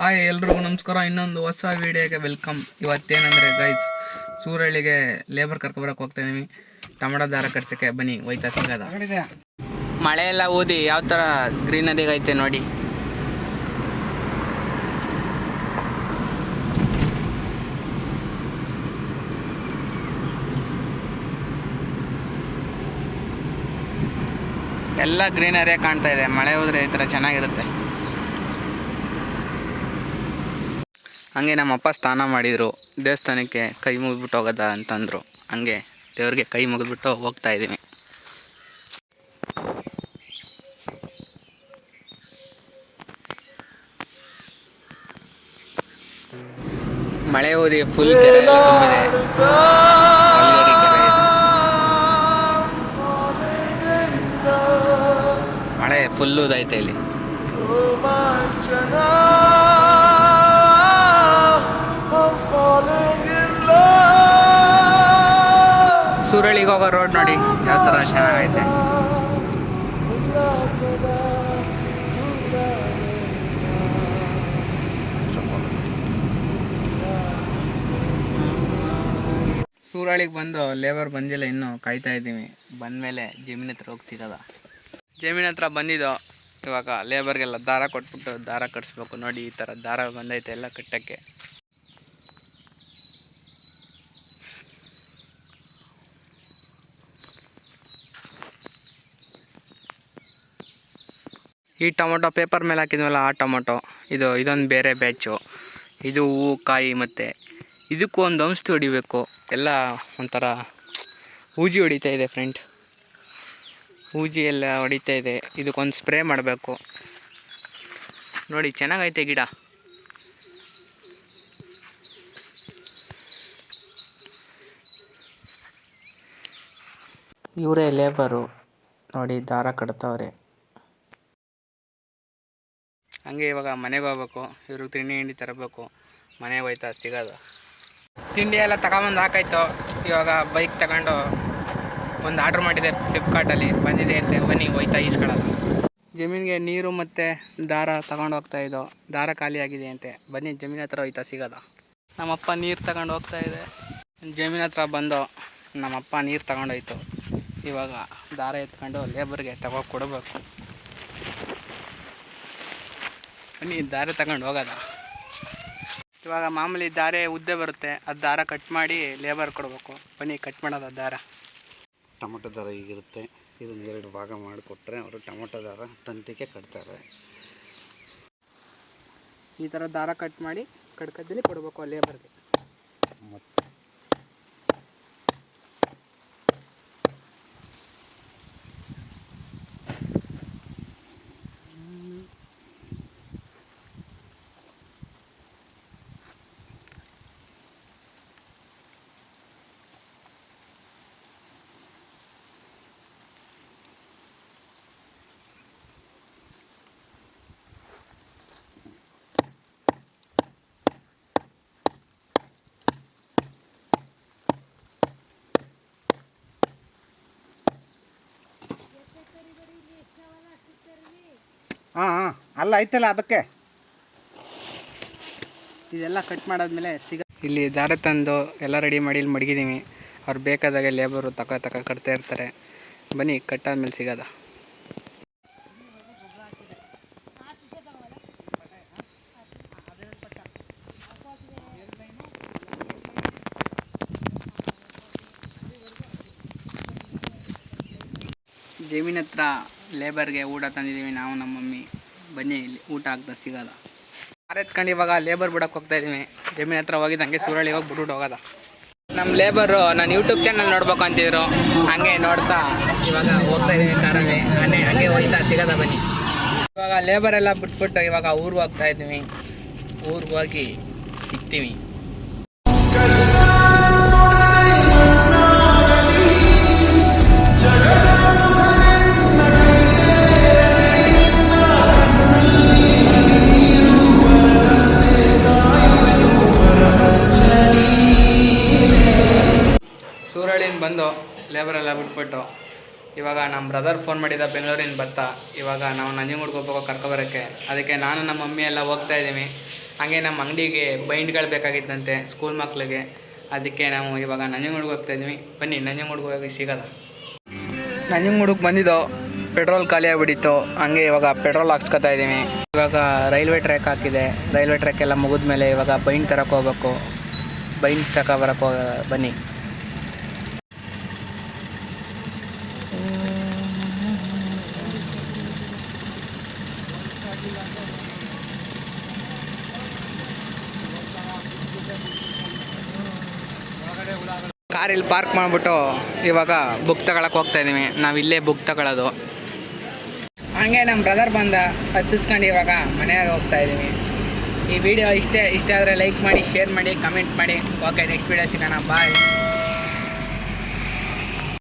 Hi ಎಲ್ರಿಗೂ ನಮಸ್ಕಾರ. ಇನ್ನೊಂದು ಹೊಸ ವಿಡಿಯೋಗೆ ವೆಲ್ಕಮ್ ಇವತ್ತೇನಂದರೆ ಗೈಸ್ ಸೂರಳ್ಳಿಗೆ ಲೇಬರ್ ಕರ್ಕೊಬರಕ್ಕೆ ಹೋಗ್ತಾ ಇದೀವಿ ಟಮಟ ದಾರ ಕಟ್ಸಕ್ಕೆ ಬನ್ನಿ ಹೋಯ್ತಾ ಸಿಗೋದ? ಮಳೆ ಎಲ್ಲ ಊದಿ ಯಾವ ಥರ ಗ್ರೀನರಿಗೈತೆ ಐತೆ ನೋಡಿ. ಎಲ್ಲ ಗ್ರೀನರಿಯಾಗಿ ಕಾಣ್ತಾ ಇದೆ. ಮಳೆ ಹೋದ್ರೆ ಈ ಥರ ಚೆನ್ನಾಗಿರುತ್ತೆ. ಹಂಗೆ ನಮ್ಮಪ್ಪ ಸ್ನಾನ ಮಾಡಿದರು. ದೇವಸ್ಥಾನಕ್ಕೆ ಕೈ ಮುಗಿದ್ಬಿಟ್ಟು ಹೋಗೋದ ಅಂತಂದರು. ಹಂಗೆ ದೇವ್ರಿಗೆ ಕೈ ಮುಗಿದ್ಬಿಟ್ಟು ಹೋಗ್ತಾ ಇದ್ದೀನಿ. ಮಳೆ ಓದಿ ಫುಲ್ ಮಳೆ ಫುಲ್ ಊದೈತೆ ಇಲ್ಲಿ. ಸೂರಳಿಗೆ ಹೋಗೋ ರೋಡ್ ನೋಡಿ, ಯಾವ ಥರ ಚೆನ್ನಾಗೈತೆ. ಸೂರಳಿಗೆ ಬಂದು ಲೇಬರ್ ಬಂದಿಲ್ಲ, ಇನ್ನು ಕಾಯ್ತಾ ಇದ್ದೀವಿ. ಬಂದಮೇಲೆ ಜಮೀನ್ ಹತ್ರ ಹೋಗಿ ಸಿಗೋದ. ಜಮೀನ್ ಹತ್ರ ಬಂದಿದ್ದು, ಇವಾಗ ಲೇಬರ್ಗೆಲ್ಲ ದಾರ ಕೊಟ್ಬಿಟ್ಟು ದಾರ ಕಟ್ಸ್ಬೇಕು ನೋಡಿ, ಈ ಥರ ದಾರ ಬಂದೈತೆ ಎಲ್ಲ ಕಟ್ಟಕ್ಕೆ. ಈ ಟೊಮೊಟೊ ಪೇಪರ್ ಮೇಲೆ ಹಾಕಿದ್ವಲ್ಲ ಆ ಟೊಮೊಟೊ? ಇದು, ಇದೊಂದು ಬೇರೆ ಬ್ಯಾಚು ಇದು ಹೂವು, ಕಾಯಿ ಮತ್ತು ಇದಕ್ಕೂ ಒಂದು ಔಷಧಿ ಹೊಡಿಬೇಕು. ಎಲ್ಲ ಒಂಥರ ಊಜಿ ಹೊಡಿತಾ ಇದೆ ಫ್ರೆಂಡ್ ಊಜಿ ಎಲ್ಲ ಹೊಡಿತಾ ಇದೆ. ಇದಕ್ಕೊಂದು ಸ್ಪ್ರೇ ಮಾಡಬೇಕು. ನೋಡಿ, ಚೆನ್ನಾಗೈತೆ ಗಿಡ. ಇವರೇ ಲೇಬರು ನೋಡಿ, ದಾರ ಕಟ್ತವ್ರೆ. ಹಂಗೆ ಇವಾಗ ಮನೆಗೆ ಹೋಗ್ಬೇಕು, ಇವ್ರಿಗೆ ತಿಂಡಿ ಹಿಂಡಿ ತರಬೇಕು, ಮನೆಗೆ ಹೋಯ್ತಾ ಸಿಗೋದು. ತಿಂಡಿ ಎಲ್ಲ ತಗೊಂಬಂದು ಹಾಕಾಯ್ತು. ಇವಾಗ ಬೈಕ್ ತಗೊಂಡು ಒಂದು ಆರ್ಡ್ರ್ ಮಾಡಿದೆ ಫ್ಲಿಪ್ಕಾರ್ಟಲ್ಲಿ ಬಂದಿದೆ ಅಂತೆ ಬನ್ನಿ, ಹೋಯ್ತಾ ಈಸ್ಕೊಳ್ಳೋದು. ಜಮೀನಿಗೆ ನೀರು ಮತ್ತು ದಾರ ತಗೊಂಡು ಹೋಗ್ತಾ ಇದ್ದೋ, ದಾರ ಖಾಲಿಯಾಗಿದೆ ಅಂತೆ. ಬನ್ನಿ, ಜಮೀನ್ ಹತ್ರ ಹೋಯ್ತಾ ಸಿಗೋದ. ನಮ್ಮಪ್ಪ ನೀರು ತಗೊಂಡು ಹೋಗ್ತಾ ಇದೆ. ಜಮೀನ್ ಹತ್ರ ಬಂದು ನಮ್ಮಪ್ಪ ನೀರು ತಗೊಂಡೋಯ್ತು. ಇವಾಗ ದಾರ ಎತ್ಕೊಂಡು ಲೇಬರ್ಗೆ ತಗೋ ಕೊಡಬೇಕು. ಬನ್ನಿ ದಾರೆ ತಗೊಂಡು ಹೋಗೋದ ಇವಾಗ ಮಾಮೂಲಿ ದಾರೆ ಉದ್ದೆ ಬರುತ್ತೆ ಅದು ದಾರ ಕಟ್ ಮಾಡಿ ಲೇಬರ್ ಕೊಡಬೇಕು. ಬನ್ನಿ ಕಟ್ ಮಾಡೋದ ದಾರ. ಟೊಮೊಟೊ ದಾರ ಈಗಿರುತ್ತೆ ಇದನ್ನು ಎರಡು ಭಾಗ ಮಾಡಿಕೊಟ್ರೆ ಅವರು ಟೊಮೊಟೊ ದಾರ ತಂತಿಗೆ ಕಟ್ತಾರೆ. ಈ ಥರ ದಾರ ಕಟ್ ಮಾಡಿ ಕಡ್ಕದಲ್ಲಿ ಕೊಡಬೇಕು ಲೇಬರ್ಗೆ ಮತ್ತು ಹಾಂ ಹಾಂ. ಅಲ್ಲ ಐತಲ್ಲ ಅದಕ್ಕೆ. ಇದೆಲ್ಲ ಕಟ್ ಮಾಡಾದ್ಮೇಲೆ ಸಿಗ ಇಲ್ಲಿ ದಾರ ತಂದು ಎಲ್ಲ ರೆಡಿ ಮಾಡಿ ಇಲ್ಲಿ ಮಡಗಿದ್ದೀವಿ ಅವ್ರು ಬೇಕಾದಾಗ ಲೇಬರು ತಕ ತಕ ಕಟ್ತಾ ಇರ್ತಾರೆ. ಬನ್ನಿ ಕಟ್ಟಾದ್ಮೇಲೆ ಸಿಗೋದ. ಜಮೀನ್ ಹತ್ರ ಲೇಬರ್ಗೆ ಊಟ ತಂದಿದ್ದೀವಿ, ನಾವು ನಮ್ಮ ಮಮ್ಮಿ. ಬನ್ನಿ ಇಲ್ಲಿ, ಊಟ ಆಗ್ತಾ ಸಿಗಲ್ಲ. ಎತ್ಕೊಂಡು ಇವಾಗ ಲೇಬರ್ ಬಿಡಕ್ಕೆ ಹೋಗ್ತಾ ಇದ್ದೀವಿ. ಜಮೀನ್ ಹತ್ರ ಹೋಗಿದ್ದು ಹಂಗೆ ಸೂರಳಿ ಹೋಗಿ ಬಿಟ್ಬಿಟ್ಟು ಹೋಗೋದ. ನಮ್ಮ ಲೇಬರು ನಾನು ಯೂಟ್ಯೂಬ್ ಚಾನಲ್ ನೋಡ್ಬೇಕು ಅಂತಿದ್ರು. ಹಂಗೆ ನೋಡ್ತಾ ಇವಾಗ ಹೋಗ್ತಾ ಇದ್ದೀವಿ ಕಾರಲ್ಲಿ ಹಂಗೆ ಹಂಗೆ ಹೋಯ್ತಾ ಸಿಗೋದ ಬನ್ನಿ. ಇವಾಗ ಲೇಬರ್ ಎಲ್ಲ ಬಿಟ್ಬಿಟ್ಟು ಇವಾಗ ಊರಿಗೆ ಹೋಗ್ತಾ ಇದ್ದೀವಿ. ಊರಿಗೆ ಹೋಗಿ ಸಿಗ್ತೀವಿ. ಬಂದು ಲೇಬರೆಲ್ಲ ಬಿಟ್ಬಿಟ್ಟು ಇವಾಗ ನಮ್ಮ ಬ್ರದರ್ ಫೋನ್ ಮಾಡಿದ ಬೆಂಗಳೂರಿಂದ ಬರ್ತಾ, ಇವಾಗ ನಾವು ನಂಜನಗೂಡ್ಗೆ ಹೋಗ್ಬೇಕು, ಕರ್ಕೊಬರೋಕ್ಕೆ. ಅದಕ್ಕೆ ನಾನು ನಮ್ಮ ಮಮ್ಮಿ ಎಲ್ಲ ಹೋಗ್ತಾ ಇದ್ದೀವಿ. ಹಾಗೆ ನಮ್ಮ ಅಂಗಡಿಗೆ ಬೈಂಡ್ಗಳು ಬೇಕಾಗಿತ್ತಂತೆ ಸ್ಕೂಲ್ ಮಕ್ಕಳಿಗೆ ಅದಕ್ಕೆ ನಾವು ಇವಾಗ ನಂಜನಗೂಡ್ಗೆ ಹೋಗ್ತಾ ಇದ್ದೀವಿ. ಬನ್ನಿ, ನಂಜನಗೂಡ್ಗೆ ಹೋಗಿ ಸಿಗೋಲ್ಲ ನಂಜನಗೂಡಿಗೆ ಬಂದಿದ್ದು, ಪೆಟ್ರೋಲ್ ಖಾಲಿ ಆಗಿಬಿಡಿತ್ತು ಹಂಗೆ ಇವಾಗ ಪೆಟ್ರೋಲ್ ಹಾಕ್ಸ್ಕೊತಾ ಇದ್ದೀನಿ ಇವಾಗ ರೈಲ್ವೆ ಟ್ರ್ಯಾಕ್ ಹಾಕಿದೆ. ರೈಲ್ವೆ ಟ್ರ್ಯಾಕ್ ಎಲ್ಲ ಮುಗಿದ್ಮೇಲೆ ಇವಾಗ ಬೈಂಡ್ ತರಕ್ಕೆ ಹೋಗ್ಬೇಕು. ಬೈಂಡ್ ತಕ ಬರಕ್ಕೆ ಹೋಗ, ಬನ್ನಿ. ಕಾರ್ ಇಲ್ಲಿ ಪಾರ್ಕ್ ಮಾಡಿಬಿಟ್ಟು ಇವಾಗ ಬುಕ್ ತಗೊಳಕ್ಕೆ ಹೋಗ್ತಾ ಇದ್ದೀವಿ ನಾವು ಇಲ್ಲೇ ಬುಕ್ ತಗೊಳ್ಳೋದು ಹಂಗೆ ನಮ್ಮ ಬ್ರದರ್ ಬಂದ ಹತ್ತಿಸ್ಕೊಂಡು ಇವಾಗ ಮನೆಯಾಗ ಹೋಗ್ತಾ ಇದ್ದೀವಿ ಈ ವಿಡಿಯೋ ಇಷ್ಟೇ, ಇಷ್ಟ ಆದರೆ ಲೈಕ್ ಮಾಡಿ ಶೇರ್ ಮಾಡಿ ಕಮೆಂಟ್ ಮಾಡಿ. ಓಕೆ ನೆಕ್ಸ್ಟ್ ವಿಡಿಯೋ ಸಿಗೋಣ. ಬಾಯ್